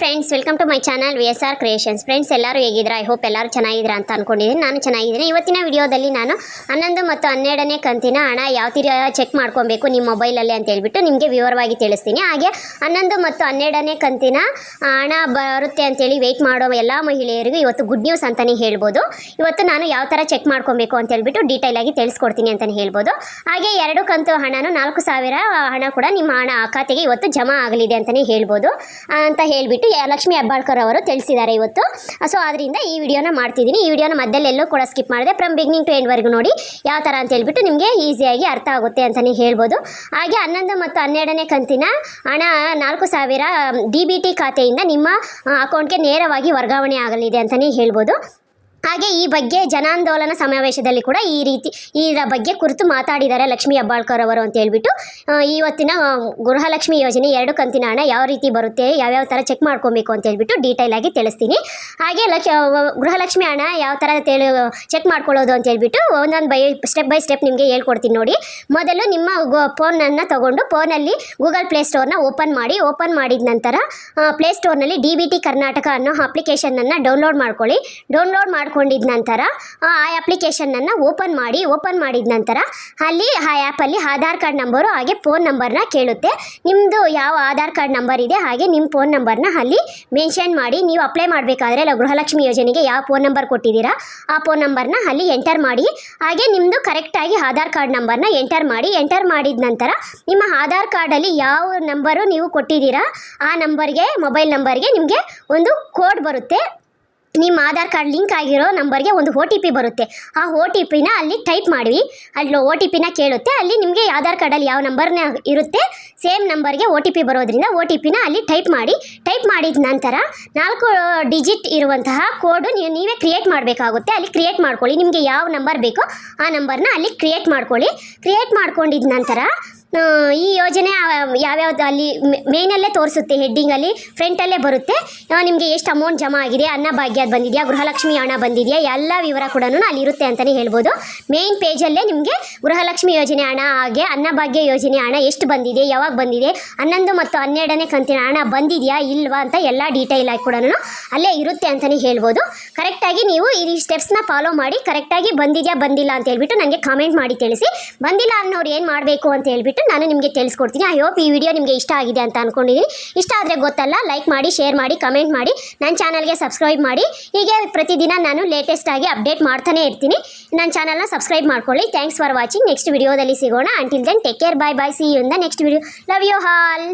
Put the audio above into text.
Friends welcome to my channel V S R creations friends ಎಲ್ಲರೂ ಹೇಗಿದ್ರೆ I hope ಎಲ್ಲರೂ ಚೆನ್ನಾಗಿದ್ದೀರಾ ಅಂತ ಅಂದ್ಕೊಂಡಿದ್ದೀನಿ ನಾನು ಚೆನ್ನಾಗಿದ್ದೀನಿ. ಇವತ್ತಿನ ವಿಡಿಯೋದಲ್ಲಿ ನಾನು ಹನ್ನೊಂದು ಮತ್ತು ಹನ್ನೆರಡನೇ ಕಂತಿನ ಹಣ ಯಾವ ತೀರ ಚೆಕ್ ಮಾಡ್ಕೊಬೇಕು ನಿಮ್ಮ ಮೊಬೈಲಲ್ಲಿ ಅಂತ ಹೇಳ್ಬಿಟ್ಟು ನಿಮಗೆ ವಿವರವಾಗಿ ತಿಳಿಸ್ತೀನಿ. ಹಾಗೆ ಹನ್ನೊಂದು ಮತ್ತು ಹನ್ನೆರಡನೇ ಕಂತಿನ ಹಣ ಬರುತ್ತೆ ಅಂತೇಳಿ ವೆಯ್ಟ್ ಮಾಡೋ ಎಲ್ಲ ಮಹಿಳೆಯರಿಗೂ ಇವತ್ತು ಗುಡ್ ನ್ಯೂಸ್ ಅಂತಲೇ ಹೇಳ್ಬೋದು. ಇವತ್ತು ನಾನು ಯಾವ ಥರ ಚೆಕ್ ಮಾಡ್ಕೊಬೇಕು ಅಂತ ಹೇಳ್ಬಿಟ್ಟು ಡೀಟೇಲ್ ಆಗಿ ತಿಳಿಸ್ಕೊಡ್ತೀನಿ ಅಂತಲೇ ಹೇಳ್ಬೋದು. ಹಾಗೆ ಎರಡು ಕಂತು ಹಣನೂ ನಾಲ್ಕು ಹಣ ಕೂಡ ನಿಮ್ಮ ಹಣ ಖಾತೆಗೆ ಇವತ್ತು ಜಮಾ ಆಗಲಿದೆ ಅಂತಲೇ ಹೇಳ್ಬೋದು. ಅಂತ ಹೇಳಿಬಿಟ್ಟು ಲಕ್ಷ್ಮೀ ಹೆಬ್ಬಾಳ್ಕರ್ ಅವರು ತಿಳಿಸಿದ್ದಾರೆ ಇವತ್ತು. ಸೊ ಅದರಿಂದ ಈ ವಿಡಿಯೋನ ಮಾಡ್ತಿದ್ದೀನಿ ಈ ವಿಡಿಯೋನ ಮಧ್ಯದಲ್ಲೆಲ್ಲೂ ಕೂಡ ಸ್ಕಿಪ್ ಮಾಡಿದೆ. ಫ್ರಮ್ ಬಿಗ್ನಿಂಗ್ ಟು ಎಂಡ್ವರೆಗೂ ನೋಡಿ ಯಾವ ಥರ ಅಂತ ಹೇಳ್ಬಿಟ್ಟು ನಿಮಗೆ ಈಸಿಯಾಗಿ ಅರ್ಥ ಆಗುತ್ತೆ ಅಂತಲೇ ಹೇಳ್ಬೋದು. ಹಾಗೆ ಹನ್ನೊಂದು ಮತ್ತು ಹನ್ನೆರಡನೇ ಕಂತಿನ ಹಣ ನಾಲ್ಕು ಸಾವಿರ, ಡಿ ಬಿ ಟಿ ಖಾತೆಯಿಂದ ನಿಮ್ಮ ಅಕೌಂಟ್ಗೆ ನೇರವಾಗಿ ವರ್ಗಾವಣೆ ಆಗಲಿದೆ ಅಂತಲೇ ಹೇಳ್ಬೋದು. ಹಾಗೆ ಈ ಬಗ್ಗೆ ಜನಾಂದೋಲನ ಸಮಾವೇಶದಲ್ಲಿ ಕೂಡ ಈ ರೀತಿ, ಇದರ ಬಗ್ಗೆ ಕುರಿತು ಮಾತಾಡಿದ್ದಾರೆ ಲಕ್ಷ್ಮಿ ಹೆಬ್ಬಾಳ್ಕರ್ ಅವರು ಅಂತ ಹೇಳ್ಬಿಟ್ಟು. ಇವತ್ತಿನ ಗೃಹಲಕ್ಷ್ಮಿ ಯೋಜನೆ ಎರಡು ಕಂತಿನ ಹಣ ಯಾವ ರೀತಿ ಬರುತ್ತೆ, ಯಾವ್ಯಾವ ಥರ ಚೆಕ್ ಮಾಡ್ಕೊಬೇಕು ಅಂತ ಹೇಳ್ಬಿಟ್ಟು ಡೀಟೇಲ್ ಆಗಿ ತಿಳಿಸ್ತೀನಿ. ಹಾಗೆ ಲಕ್ಷ ಗೃಹಲಕ್ಷ್ಮಿ ಹಣ ಯಾವ ಥರ ತಿಳಿ ಚೆಕ್ ಮಾಡ್ಕೊಳ್ಳೋದು ಅಂತ ಹೇಳ್ಬಿಟ್ಟು ಒಂದೊಂದು ಬೈ ಸ್ಟೆಪ್ ಬೈ ಸ್ಟೆಪ್ ನಿಮಗೆ ಹೇಳ್ಕೊಡ್ತೀನಿ ನೋಡಿ. ಮೊದಲು ನಿಮ್ಮ ಫೋನನ್ನು ತಗೊಂಡು ಫೋನಲ್ಲಿ ಗೂಗಲ್ ಪ್ಲೇ ಸ್ಟೋರ್ನ ಓಪನ್ ಮಾಡಿ, ಓಪನ್ ಮಾಡಿದ ನಂತರ ಪ್ಲೇ ಸ್ಟೋರ್ನಲ್ಲಿ ಡಿ ಬಿ ಟಿ ಕರ್ನಾಟಕ ಅನ್ನೋ ಅಪ್ಲಿಕೇಶನನ್ನು ಡೌನ್ಲೋಡ್ ಮಾಡ್ಕೊಳ್ಳಿ. ಡೌನ್ಲೋಡ್ ಮಾಡ್ಕೊಂಡಿದ ನಂತರ, ಆ ಅಪ್ಲಿಕೇಶನನ್ನು ಓಪನ್ ಮಾಡಿ ಓಪನ್ ಮಾಡಿದ ನಂತರ ಅಲ್ಲಿ ಆ ಆ್ಯಪಲ್ಲಿ ಆಧಾರ್ ಕಾರ್ಡ್ ನಂಬರು ಹಾಗೆ ಫೋನ್ ನಂಬರ್ನ ಕೇಳುತ್ತೆ. ನಿಮ್ಮದು ಯಾವ ಆಧಾರ್ ಕಾರ್ಡ್ ನಂಬರ್ ಇದೆ, ಹಾಗೆ ನಿಮ್ಮ ಫೋನ್ ನಂಬರ್ನ ಅಲ್ಲಿ ಮೆನ್ಷನ್ ಮಾಡಿ, ನೀವು ಅಪ್ಲೈ ಮಾಡಬೇಕಾದ್ರೆ ಗೃಹಲಕ್ಷ್ಮಿ ಯೋಜನೆಗೆ ಯಾವ ಫೋನ್ ನಂಬರ್ ಕೊಟ್ಟಿದ್ದೀರಾ, ಆ ಫೋನ್ ನಂಬರ್ನ ಅಲ್ಲಿ ಎಂಟರ್ ಮಾಡಿ, ಹಾಗೆ ನಿಮ್ಮದು ಕರೆಕ್ಟಾಗಿ ಆಧಾರ್ ಕಾರ್ಡ್ ನಂಬರ್ನ ಎಂಟರ್ ಮಾಡಿ ಎಂಟರ್ ಮಾಡಿದ ನಂತರ ನಿಮ್ಮ ಆಧಾರ್ ಕಾರ್ಡಲ್ಲಿ ಯಾವ ನಂಬರು ನೀವು ಕೊಟ್ಟಿದ್ದೀರಾ, ಆ ನಂಬರ್ಗೆ ಮೊಬೈಲ್ ನಂಬರ್ಗೆ ನಿಮಗೆ ಒಂದು ಕೋಡ್ ಬರುತ್ತೆ. ನಿಮ್ಮ ಆಧಾರ್ ಕಾರ್ಡ್ ಲಿಂಕ್ ಆಗಿರೋ ನಂಬರ್ಗೆ ಒಂದು ಒ ಟಿ ಪಿ ಬರುತ್ತೆ. ಆ ಒ ಟಿ ಪಿನ ಅಲ್ಲಿ ಟೈಪ್ ಮಾಡಿ ಅಲ್ಲಿ ಒ ಟಿ ಪಿನ ಕೇಳುತ್ತೆ. ಅಲ್ಲಿ ನಿಮಗೆ ಆಧಾರ್ ಕಾರ್ಡಲ್ಲಿ ಯಾವ ನಂಬರ್ನ ಇರುತ್ತೆ ಸೇಮ್ ನಂಬರ್ಗೆ ಒ ಟಿ ಪಿ ಬರೋದ್ರಿಂದ ಒ ಟಿ ಪಿನ ಅಲ್ಲಿ ಟೈಪ್ ಮಾಡಿ. ಟೈಪ್ ಮಾಡಿದ ನಂತರ ನಾಲ್ಕು ಡಿಜಿಟ್ ಇರುವಂತಹ ಕೋಡು ನೀವು, ನೀವೇ ಕ್ರಿಯೇಟ್ ಮಾಡಬೇಕಾಗುತ್ತೆ. ಅಲ್ಲಿ ಕ್ರಿಯೇಟ್ ಮಾಡ್ಕೊಳ್ಳಿ. ನಿಮಗೆ ಯಾವ ನಂಬರ್ ಬೇಕೋ ಆ ನಂಬರ್ನ ಅಲ್ಲಿ ಕ್ರಿಯೇಟ್ ಮಾಡ್ಕೊಳ್ಳಿ. ಕ್ರಿಯೇಟ್ ಮಾಡ್ಕೊಂಡಿದ ನಂತರ ಈ ಯೋಜನೆ ಯಾವ್ಯಾವ್ದು ಅಲ್ಲಿ ಮೇನಲ್ಲೇ ತೋರಿಸುತ್ತೆ ಹೆಡ್ಡಿಂಗಲ್ಲಿ ಫ್ರಂಟಲ್ಲೇ ಬರುತ್ತೆ. ನಿಮಗೆ ಎಷ್ಟು ಅಮೌಂಟ್ ಜಮಾ ಆಗಿದೆ ಅನ್ನಭಾಗ್ಯದ ಬಂದಿದೆಯಾ, ಗೃಹಲಕ್ಷ್ಮಿ ಹಣ ಬಂದಿದೆಯಾ, ಎಲ್ಲ ವಿವರ ಕೂಡ ಅಲ್ಲಿ ಇರುತ್ತೆ ಅಂತಲೇ ಹೇಳ್ಬೋದು. ಮೇನ್ ಪೇಜಲ್ಲೇ ನಿಮಗೆ ಗೃಹಲಕ್ಷ್ಮಿ ಯೋಜನೆ ಹಣ ಹಾಗೆ ಅನ್ನಭಾಗ್ಯ ಯೋಜನೆ ಹಣ ಎಷ್ಟು ಬಂದಿದೆ, ಯಾವಾಗ ಬಂದಿದೆ, ಹನ್ನೊಂದು ಮತ್ತು ಹನ್ನೆರಡನೇ ಕಂತಿನ ಹಣ ಬಂದಿದೆಯಾ, ಇಲ್ವಾ ಅಂತ ಎಲ್ಲ ಡೀಟೇಲ್ ಆಗಿ ಕೂಡ ಅಲ್ಲೇ ಇರುತ್ತೆ ಅಂತಲೇ ಹೇಳ್ಬೋದು. ಕರೆಕ್ಟಾಗಿ ನೀವು ಈ ಸ್ಟೆಪ್ಸ್ನ ಫಾಲೋ ಮಾಡಿ ಕರೆಕ್ಟಾಗಿ ಬಂದಿದೆಯಾ, ಬಂದಿಲ್ಲ ಅಂತ ಹೇಳ್ಬಿಟ್ಟು ನನಗೆ ಕಾಮೆಂಟ್ ಮಾಡಿ ತಿಳಿಸಿ. ಬಂದಿಲ್ಲ ಅನ್ನೋರು ಏನು ಮಾಡಬೇಕು ಅಂತ ಹೇಳ್ಬಿಟ್ಟು ನಾನು ನಿಮಗೆ ತಿಳಿಸ್ಕೊಡ್ತೀನಿ. ಐ ಹೋಪ್ ಈ ವಿಡಿಯೋ ನಿಮಗೆ ಇಷ್ಟ ಆಗಿದೆ ಅಂತ ಅಂದ್ಕೊಂಡಿದ್ದೀನಿ ಇಷ್ಟ ಆದರೆ ಗೊತ್ತಲ್ಲ ಲೈಕ್ ಮಾಡಿ ಶೇರ್ ಮಾಡಿ ಕಮೆಂಟ್ ಮಾಡಿ ನನ್ನ ಚಾನಲ್ಗೆ ಸಬ್ಸ್ಕ್ರೈಬ್ ಮಾಡಿ. ಹೀಗೆ ಪ್ರತಿದಿನ ನಾನು ಲೇಟೆಸ್ಟಾಗಿ ಅಪ್ಡೇಟ್ ಮಾಡ್ತಾನೆ ಇರ್ತೀನಿ. ನನ್ನ ಚಾನಲ್ನ ಸಬ್ಸ್ಕ್ರೈಬ್ ಮಾಡ್ಕೊಳ್ಳಿ. ಥ್ಯಾಂಕ್ಸ್ ಫಾರ್ ವಾಚಿಂಗ್ ನೆಕ್ಸ್ಟ್ ವಿಡಿಯೋದಲ್ಲಿ ಸಿಗೋಣ. Until then take care bye bye see the next video love you all